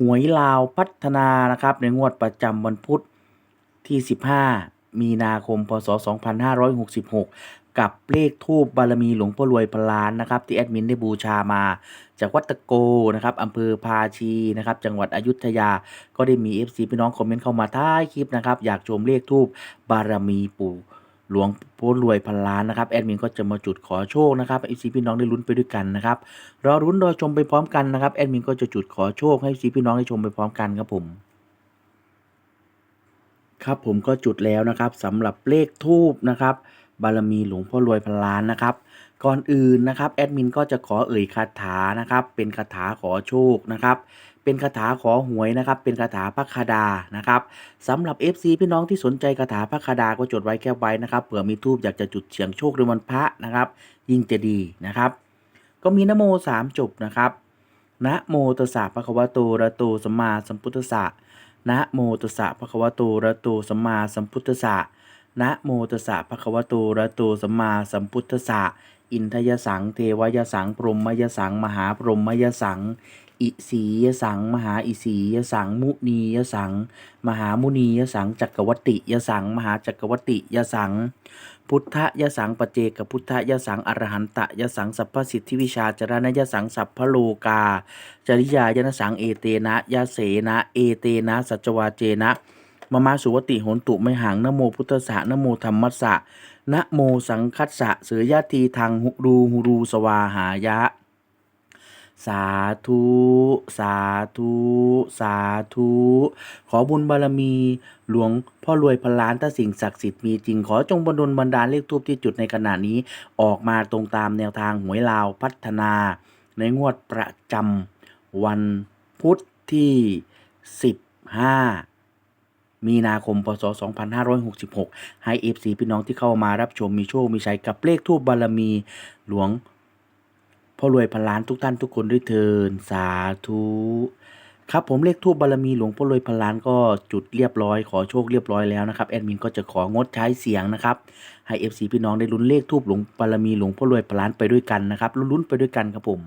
หวยลาวพัฒนานะครับ ในงวดประจำวันพุธที่ 15 มีนาคม พศ 2566 กับเลขทูบบารมีหลวงพ่อรวยพลานนะครับ ที่แอดมินได้บูชามา จากวัดตะโกนะครับอำเภอพาชีนะครับ จังหวัดอยุธยา ก็ได้มี FC พี่น้องคอมเมนต์เข้ามาท้ายคลิปนะครับ อยากชมเลขทูบบารมีปู่ หลวงพ่อรวยพันล้านนะครับแอดมินก็จะมาจุดขอโชคนะครับ FC พี่น้องได้ลุ้นไปด้วยกันนะครับรอรุ้นรอชมไปพร้อมกันนะครับแอดมินก็จะจุดขอโชคให้ซีพี่น้องได้ชมไปพร้อมกันครับผมครับผมก็จุดแล้วนะครับสำหรับเลขทูบนะครับ บารมีหลวงพ่อรวยพันล้านนะครับ ก่อนอื่นนะครับแอดมินก็จะขอเอ่ยคาถานะครับ เป็นคาถาขอโชคนะครับ เป็นคาถาขอหวยนะครับ เป็นคาถาพระคดานะครับสำหรับ FC พี่น้องที่สนใจคาถาพระคดาก็จดไว้แค่ไว้นะครับเผื่อมีทูบอยากจะจุดเสียงโชคในวันพระนะครับ ยิ่งจะดีนะครับ ก็มีนโมสามจบนะครับนะโมตัสสะภะคะวะโตระโตสัมมาสัมพุทธัสสะนะโมตัสสะภะคะวะโตระโตสัมมาสัมพุทธัสสะนะโมตัสสะภะคะวะโตระโตสัมมาสัมพุทธัสสะ อินทยสัง เทวยสัง พรหมยสัง มหาพรหมยสัง อิสียสัง มหาอิสียสัง มุนียสัง มหามุนียสัง จักรวติยสัง มหาจักรวติยสัง พุทธยสังปเจกพุทธยสัง อรหันตยสัง สัพพสิทธิวิชาจรณยสัง สัพพโลกา จริยายนสัง เอเตนะยะเสนะ เอเตนะ สัจวาเจนะมมาสุวติโหนตุไมหังนโมพุทธะนโมธรรมสะ นะโมสังคัสสะเสือยะทีทางหุรูหุรูสวาหายะ สาธุ สาธุ สาธุ ขอบุญบารมี หลวงพ่อรวยพันล้านถ้าสิ่งศักดิ์สิทธิ์มีจริงขอจงบรรดลบันดาลเลขทูปที่จุดในขณะนี้ออกมาตรงตามแนวทางหวยลาวพัฒนา ในงวดประจำวันพุธที่ 15 มีนาคม พศ 2566 ให้ FC พี่น้องที่เข้ามารับชมมีโชค มีชัยกับเลขทูปบารมีหลวงพ่อรวยพันล้านทุกท่านทุกคนด้วยเทินสาธุครับผมเลขทูบบารมีหลวงพ่อรวยพันล้านก็จุดเรียบร้อยขอโชคเรียบร้อยแล้วนะครับแอดมินก็จะของดใช้เสียงนะครับให้ FC พี่น้องได้ลุ้นเลขทูบหลวงบารมีหลวงพ่อรวยพันล้านไปด้วยกันนะครับลุ้นๆไปด้วยกันครับผม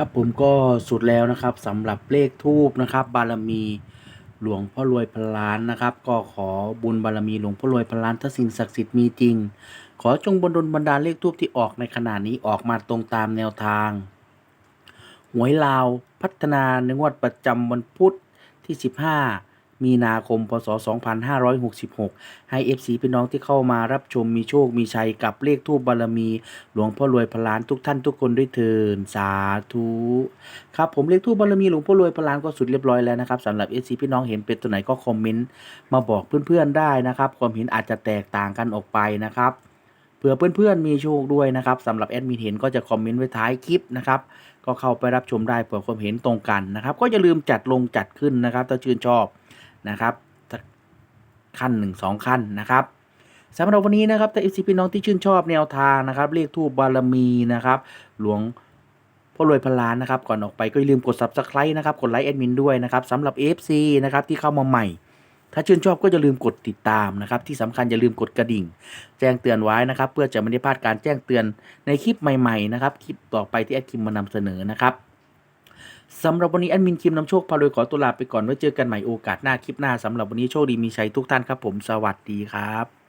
ครับผมก็สุดแล้วนะครับสำหรับเลขทูบนะครับ บารมีหลวงพ่อรวยพล้านนะครับ ก็ขอบุญบารมีหลวงพ่อรวยพล้านถ้าสิ่งศักดิ์สิทธิ์มีจริง ขอจงบนดลบันดาลเลขทูบที่ออกในขณะนี้ออกมาตรงตามแนวทางหวยลาวพัฒนาในงวดประจำวันพุธที่ 15 มีนาคม พศ 2566 ให้ FC พี่น้องที่เข้ามารับชมมีโชคมีชัยกับเลขทูบบารมี หลวงพ่อรวยพลานทุกท่านทุกคนด้วยเถินสาธุครับผมเลขทูบบารมีหลวงพ่อรวยพลานก็สุดเรียบร้อยแล้วนะครับสำหรับ FC พี่น้องเห็นเป็นตัวไหนก็คอมเมนต์มาบอกเพื่อนๆได้นะครับ ความเห็นอาจจะแตกต่างกันออกไปนะครับเผื่อเพื่อนๆมีโชคด้วยนะครับสำหรับแอดมินเห็นก็จะคอมเมนต์ไว้ท้ายคลิปนะครับก็เข้าไปรับชมได้เผื่อความเห็นตรงกันนะครับ ก็อย่าลืมจัดลงจัดขึ้นนะครับ ถ้าชื่นชอบ นะครับขั้นหนึ่งสองขั้นนะครับสำหรับวันนี้นะครับถ้าเอฟซีพี่น้องที่ชื่นชอบแนวทางนะครับเลขทูบบารมีนะครับหลวงพ่อรวยพันล้านนะครับก่อนออกไปก็อย่าลืมกด subscribe นะครับกดไลค์แอดมินด้วยนะครับสำหรับ FC นะครับที่เข้ามาใหม่ ถ้าชื่นชอบก็อย่าลืมกดติดตามนะครับที่สำคัญอย่าลืมกดกระดิ่ง แจ้งเตือนไว้นะครับ เพื่อจะไม่ได้พลาดการแจ้งเตือนในคลิปใหม่ๆนะครับคลิปต่อไปที่แอดคิมมานำเสนอนะครับ สำหรับวันนี้แอดมินคิมนำโชคพารวยขอตัวลาไปก่อนไว้เจอกันใหม่โอกาสหน้าคลิปหน้าสำหรับวันนี้โชคดีมีชัยทุกท่านครับผมสวัสดีครับ